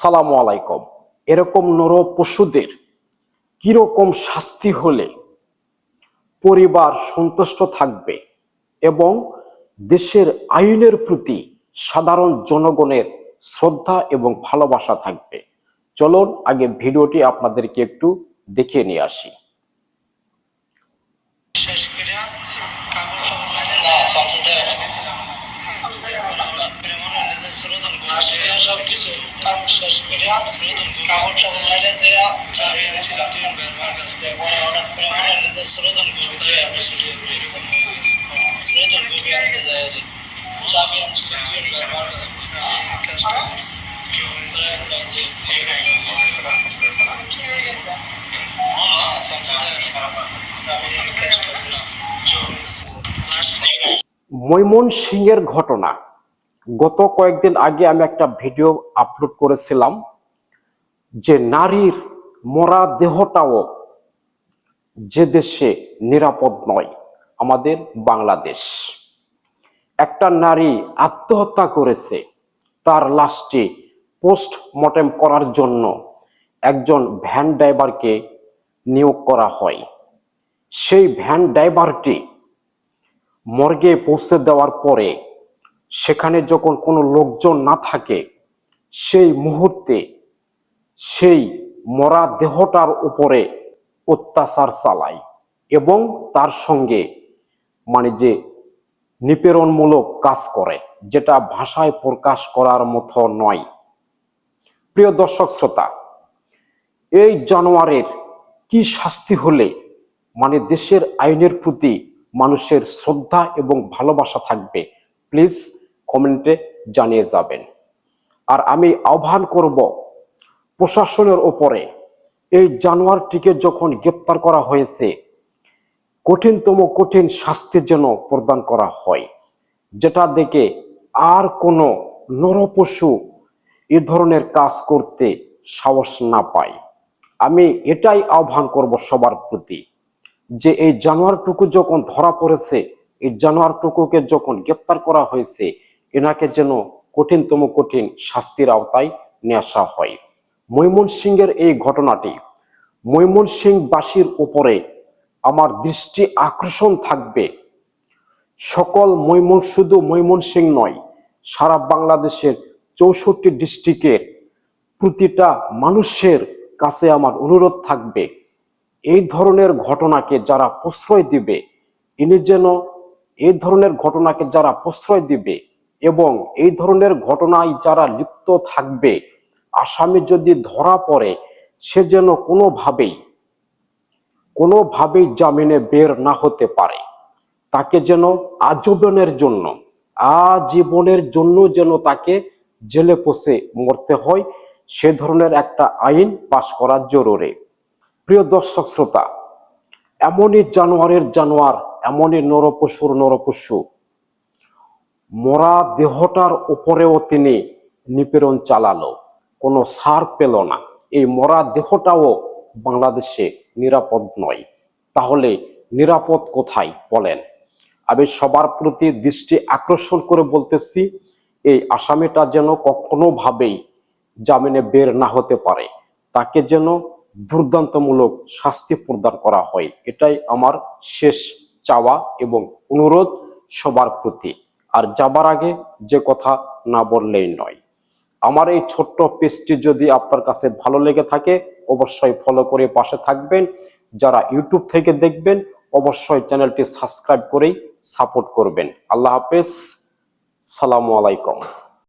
সালাম আলাইকুম। এরকম নর পশুদের কীরকম শাস্তি হলে পরিবার সন্তুষ্ট থাকবে এবং দেশের আইনের প্রতি সাধারণ জনগণের শ্রদ্ধা এবং ভালোবাসা থাকবে। চলুন আগে ভিডিওটি আপনাদেরকে একটু দেখিয়ে নিয়ে আসি। শেষ আসলে শেষ করিয়া কাপড় সাপড় লাগে দেয়া চাবি এনেছিলাম পরে হঠাৎ করে মনে হলো। স্রোতন কবি আমি ছুটি স্রোতন কবি আনতে যাই রে চাবি আনছিলাম আমার কাছে কাজটা কি হয়েছে যে না সংসদে আমি কাজটা করছি কি হয়েছে আসলে মৈমন সিংয়ের ঘটনা। গত কয়েকদিন আগে আমি একটা ভিডিও আপলোড করেছিলাম যে নারীর মরা দেহটাও যে দেশে নিরাপদ নয়, আমাদের বাংলাদেশ। একটা নারী আত্মহত্যা করেছে, তার লাশটি পোস্টমর্টেম করার জন্য একজন ভ্যান ড্রাইভারকে নিয়োগ করা হয়। সেই ভ্যান ড্রাইভারটি মর্গে পৌঁছে দেওয়ার পরে সেখানে যখন কোনো লোকজন না থাকে, সেই মুহূর্তে সেই মরা দেহটার উপরে অত্যাচার চালায় এবং তার সঙ্গে মানে যে নিপীড়নমূলক কাজ করে, যেটা ভাষায় প্রকাশ করার মতো নয়। প্রিয় দর্শক শ্রোতা, এই জানোয়ারের কি শাস্তি হলে মানে দেশের আইনের প্রতি মানুষের শ্রদ্ধা এবং ভালোবাসা থাকবে? প্লিজ কমেন্টে জানিয়ে যাবেন। আর আমি আহ্বান করব প্রশাসনের ওপরে এই জানোয়ারটিকে যখন গ্রেপ্তার করা হয়েছে, কঠিনতম কঠিন শাস্তি যেন প্রদান করা হয়, যেটা দেখে আর কোনো নরপশু এ ধরনের কাজ করতে সাহস না পায়। আমি এটাই আহ্বান করব সবার প্রতি যে এই জানোয়ারটুকু যখন ধরা পড়েছে এই জানোয়ারটুকুকে যখন গ্রেপ্তার করা হয়েছে, এনাকে যেন কঠিনতম কঠিন শাস্তির আওতায় নিয়ে আসা হয়। মৈমন সিংয়ের এই ঘটনাটি মৈমন সিং বাসীর উপরে আমার দৃষ্টি আকর্ষণ থাকবে। সকল মৈমন শুধু মৈমন সিং নয়, সারা বাংলাদেশের চৌষট্টি ডিস্ট্রিক্টের প্রতিটা মানুষের কাছে আমার অনুরোধ থাকবে, এই ধরনের ঘটনাকে যারা প্রশ্রয় দিবে, ইনি যেন এই ধরনের ঘটনাকে যারা প্রশ্রয় দিবে এবং এই ধরনের ঘটনায় যারা লিপ্ত থাকবে, আসামি যদি ধরা পড়ে, সে যেন কোনোভাবেই কোনোভাবেই জামিনে বের না হতে পারে। তাকে যেন আজীবনের জন্য আজীবনের জন্য যেন তাকে জেলে পচে মরতে হয়, সে ধরনের একটা আইন পাশ করা জরুরি। প্রিয় দর্শক শ্রোতা, এমনই জানোয়ারের জানোয়ার এমনই নরপশুর নরপশু। মরা দেহটার উপরেও তিনি নিপীড়ন চালালো। কোনো সার পেল না। এই মরা দেহটাও বাংলাদেশে নিরাপদ নয়। তাহলে নিরাপদ কোথায় বলেন? আমি সবার প্রতি দৃষ্টি আকর্ষণ করে বলতেছি, এই আসামিটা যেন কখনো ভাবেই জামিনে বের না হতে পারে। তাকে যেন দুর্দান্তমূলক শাস্তি প্রদান করা হয়। এটাই আমার শেষ চাওয়া এবং অনুরোধ সবার প্রতি। আর যাবার আগে যে কথা না বললেই নয়। আমার এই ছোট্ট পেজটি যদি আপনার কাছে ভালো লেগে থাকে, অবশ্যই ফলো করে পাশে থাকবেন। যারা ইউটিউব থেকে দেখবেন, অবশ্যই চ্যানেলটি সাবস্ক্রাইব করেই সাপোর্ট করবেন। আল্লাহ হাফেজ। সালামু আলাইকুম।